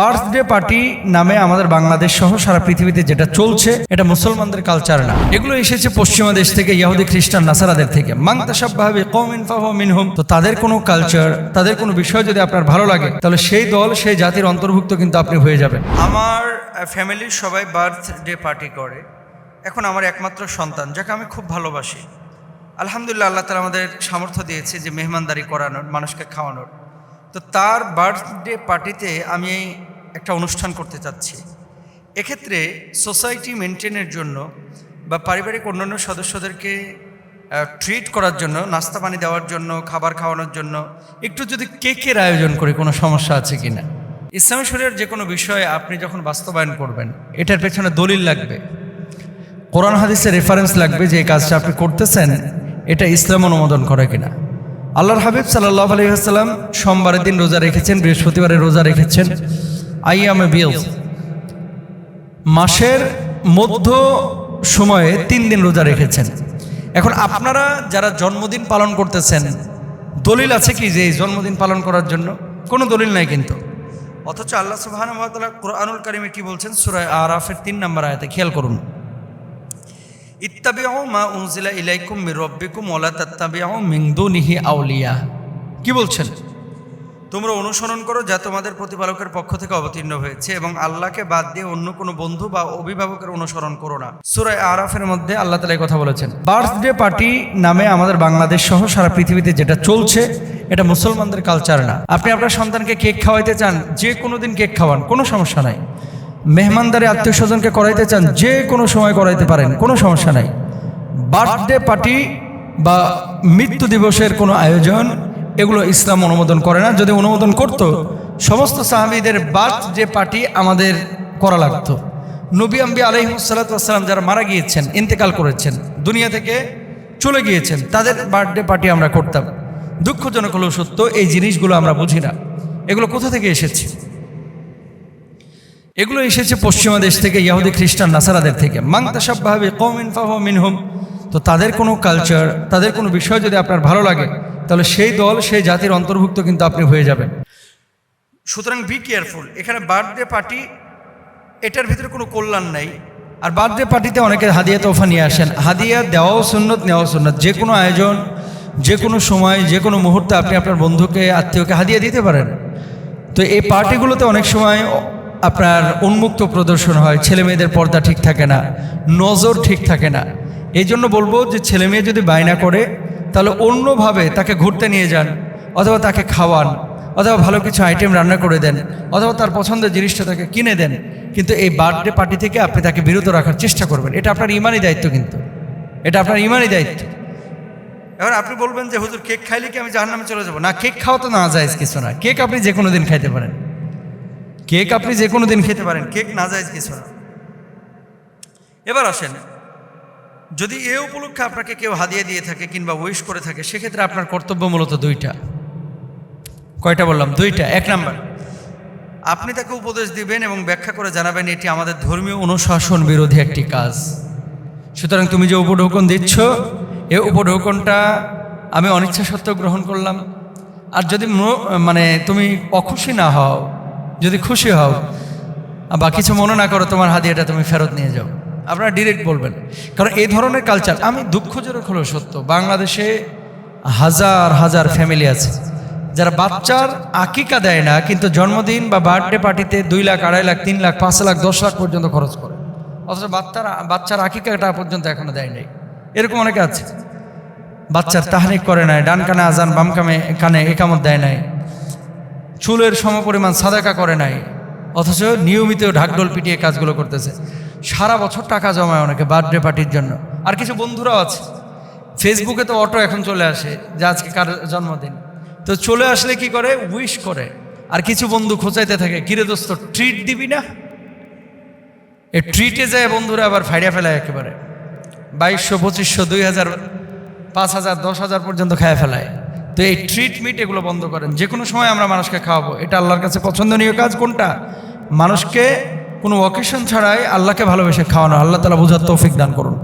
Birthday party নামে আমাদের বাংলাদেশ সহ সারা পৃথিবীতে যেটা চলছে, এটা মুসলমানদের কালচার না। এগুলো এসেছে পশ্চিমা দেশ থেকে ইহুদি খ্রিস্টান, নাসারাদের থেকে। মাংতাসাবভাবে কমিন ফাহ মিনহুম। তো তাদের কোনো কালচার তাদের কোনো বিষয় যদি আপনার ভালো লাগে, তাহলে সেই দল, সেই জাতির অন্তর্ভুক্ত কিন্তু আপনি হয়ে যাবেন। আমার ফ্যামিলির সবাই বার্থডে পার্টি করে। এখন আমার একমাত্র সন্তান, যাকে আমি খুব ভালোবাসি। আলহামদুলিল্লাহ, আল্লাহ তালা আমাদের সামর্থ্য দিয়েছে যে মেহমানদারি করানোর, মানুষকে খাওয়ানোর। তো তার বার্থডে পার্টিতে আমি অনুষ্ঠান করতে চাচ্ছি। এক্ষেত্রে সোসাইটি মেনটেনের জন্য বা পারিবারিক অন্যান্য সদস্যদেরকে ট্রিট করার জন্য, নাস্তা পানি দেওয়ার জন্য, খাবার খাওয়ানোর জন্য একটু যদি কেকের আয়োজন করি, কোনো সমস্যা আছে কি না ইসলামী শরীরের যে কোনো বিষয়ে আপনি যখন বাস্তবায়ন করবেন, এটার পেছনে দলিল লাগবে। কোরআন হাদিসের রেফারেন্স লাগবে যে এই কাজটা আপনি করতেছেন, এটা ইসলাম অনুমোদন করে কিনা। আল্লাহর হাবিব সাল্লাহ আলহিহাস্লাম সোমবারের দিন রোজা রেখেছেন বৃহস্পতিবারে রোজা রেখেছেন। আই এম এ বিল মাসের মধ্য সময়ে তিন দিন রোজা রেখেছেন। এখন আপনারা যারা জন্মদিন পালন করতেছেন, দলিল আছে কি যে জন্মদিন পালন করার জন্য? কোনো দলিল নাই কিন্তু। অথচ আল্লাহ সুবাহান কোরআনুল কারিমে কি বলছেন? সুরায় আরাফের তিন নম্বর আয়াতে, খেয়াল করুন। ইত্তাবিউ মা উনজিলা ইলাইকুম মির রব্বিকুম ওয়ালা তাত্তাবিউ মিন দুনিহি আউলিয়া। কি বলছেন? তোমরা অনুসরণ করো যা তোমাদের প্রতিপালকের পক্ষ থেকে অবতীর্ণ হয়েছে এবং আল্লাহকে বাদ দিয়ে অন্য কোনো বন্ধু বা অভিভাবকের অনুসরণ করো না। সুরায় আরাফের মধ্যে আল্লাহ তালা কথা বলেছেন, বার্থডে পার্টি নামে আমাদের বাংলাদেশ সহ সারা পৃথিবীতে যেটা চলছে, এটা মুসলমানদের কালচার না। আপনি আপনার সন্তানকে কেক খাওয়াইতে চান, যে কোনো দিন কেক খাওয়ান, কোনো সমস্যা নাই। মেহমানদারি আত্মীয় স্বজনকে করাইতে চান, যে কোনো সময় করাইতে পারেন, কোনো সমস্যা নাই। বার্থডে পার্টি বা মৃত্যু দিবসের কোনো আয়োজন এগুলো ইসলাম অনুমোদন করে না। যদি অনুমোদন করত, সমস্ত সাহাবিদের বাদ যে পার্টি আমাদের করা লাগতো। নবী আম্বি আলহিমসাল্লাম যারা মারা গিয়েছেন, ইন্তেকাল করেছেন, দুনিয়া থেকে চলে গিয়েছেন, তাদের বার্থডে পার্টি আমরা করতাম। দুঃখজনক হলেও সত্য, এই জিনিসগুলো আমরা বুঝি না। এগুলো কোথা থেকে এসেছে? এগুলো এসেছে পশ্চিমা দেশ থেকে, ইয়াহুদি খ্রিস্টান, নাসারাদের থেকে। মাংতাসাবভাবে কমিন ফাহ মিনহুম। তো তাদের কোনো কালচার তাদের কোনো বিষয় যদি আপনার ভালো লাগে তাহলে সেই দল সেই জাতির অন্তর্ভুক্ত কিন্তু আপনি হয়ে যাবেন। সুতরাং বি কেয়ারফুল এখানে বার্থডে পার্টি এটার ভিতরে কোনো কল্যাণ নাই। আর বার্থডে পার্টিতে অনেকে হাদিয়া তোফা নিয়ে আসেন। হাদিয়া দেওয়াও সুন্নত নেওয়াও সুন্নত। যে কোনো আয়োজন যে কোনো সময় যে কোনো মুহূর্তে আপনি আপনার বন্ধুকে আত্মীয়কে হাদিয়া দিতে পারেন। তো এই পার্টিগুলোতে অনেক সময় আপনার উন্মুক্ত প্রদর্শন হয়। ছেলে মেয়েদের পর্দা ঠিক থাকে না নজর ঠিক থাকে না। এই জন্য বলব যে ছেলে মেয়ে যদি বায়না করে তাহলে অন্যভাবে তাকে ঘুরতে নিয়ে যান, অথবা তাকে খাওয়ান, অথবা ভালো কিছু আইটেম রান্না করে দেন, অথবা তার পছন্দের জিনিসটা তাকে কিনে দেন, কিন্তু এই বার্থডে পার্টি থেকে আপনি তাকে বিরত রাখার চেষ্টা করবেন। এটা আপনার ইমানই দায়িত্ব কিন্তু। এটা আপনার ইমানই দায়িত্ব। এবার আপনি বলবেন যে, হুজুর কেক খাইলে কি আমি জাহান্নামে চলে যাব? না কেক খাওয়া তো না যায় কিছু না। কেক আপনি যে কোনো দিন খাইতে পারেন। কেক আপনি যে কোনো দিন খেতে পারেন। কেক না যায় কিছু না। এবার আসেন। যদি এ উপলক্ষে আপনাকে কেউ হাদিয়ে দিয়ে থাকে কিংবা উইশ করে থাকে, সেক্ষেত্রে আপনার কর্তব্য মূলত দুইটা। কয়টা বললাম? দুইটা। এক নাম্বার, আপনি তাকে উপদেশ দিবেন এবং ব্যাখ্যা করে জানাবেন, এটি আমাদের ধর্মীয় অনুশাসন বিরোধী একটি কাজ। সুতরাং তুমি যে উপঢৌকন দিচ্ছ, এ উপঢৌকনটা আমি অনিচ্ছা সত্ত্বেও গ্রহণ করলাম। আর যদি মানে তুমি অখুশি না হও, যদি খুশি হও বা কিছু মনে না করো, তোমার হাদিয়াটা তুমি ফেরত নিয়ে যাও। আপনারা ডিরেক্ট বলবেন। কারণ এই ধরনের কালচার আমি দুঃখজনক হলো সত্য, বাংলাদেশে হাজার হাজার ফ্যামিলি আছে, যারা বাচ্চার আকিকা দেয় না, কিন্তু জন্মদিন বা বার্থডে পার্টিতে দুই লাখ, আড়াই লাখ, তিন লাখ, পাঁচ লাখ, দশ লাখ পর্যন্ত খরচ করে। অথচ বাচ্চারা, বাচ্চার আকিকাটা পর্যন্ত এখনও দেয় নাই। এরকম অনেকে আছে। বাচ্চার তাহানিক করে নাই, ডান কানে আজান, বাম কামে, কানে একামত দেয় নাই। চুলের সমপরিমাণ সাদাকা করে নাই, অথচ নিয়মিত ঢাকঢোল পিটিয়ে কাজগুলো করতেছে। সারা বছর টাকা জমায় অনেকে বার্থডে পার্টির জন্য। আর কিছু বন্ধুরাও আছে। ফেসবুকে তো অটো এখন চলে আসে যে আজকে কার জন্মদিন। তো চলে আসলে কি করে? উইশ করে। আর কিছু বন্ধু খোঁচাইতে থাকে, কিরে দোস্ত ট্রিট দিবি না? এই ট্রিটে যায় বন্ধুরা আবার ফাইড়া ফেলায় একেবারে। বাইশশো, পঁচিশশো, দুই হাজার, পাঁচ হাজার, দশ হাজার পর্যন্ত খায় ফেলায়। তো এই ট্রিট মিট এগুলো বন্ধ করেন। যে কোনো সময় আমরা মানুষকে খাওয়াবো। এটা আল্লাহর কাছে পছন্দনীয় কাজ কোনটা? মানুষকে কোনো অকেশন ছাড়াই আল্লাহকে ভালোবেসে খাওয়ানো আল্লাহ তালা বোঝার তৌফিক দান করুন।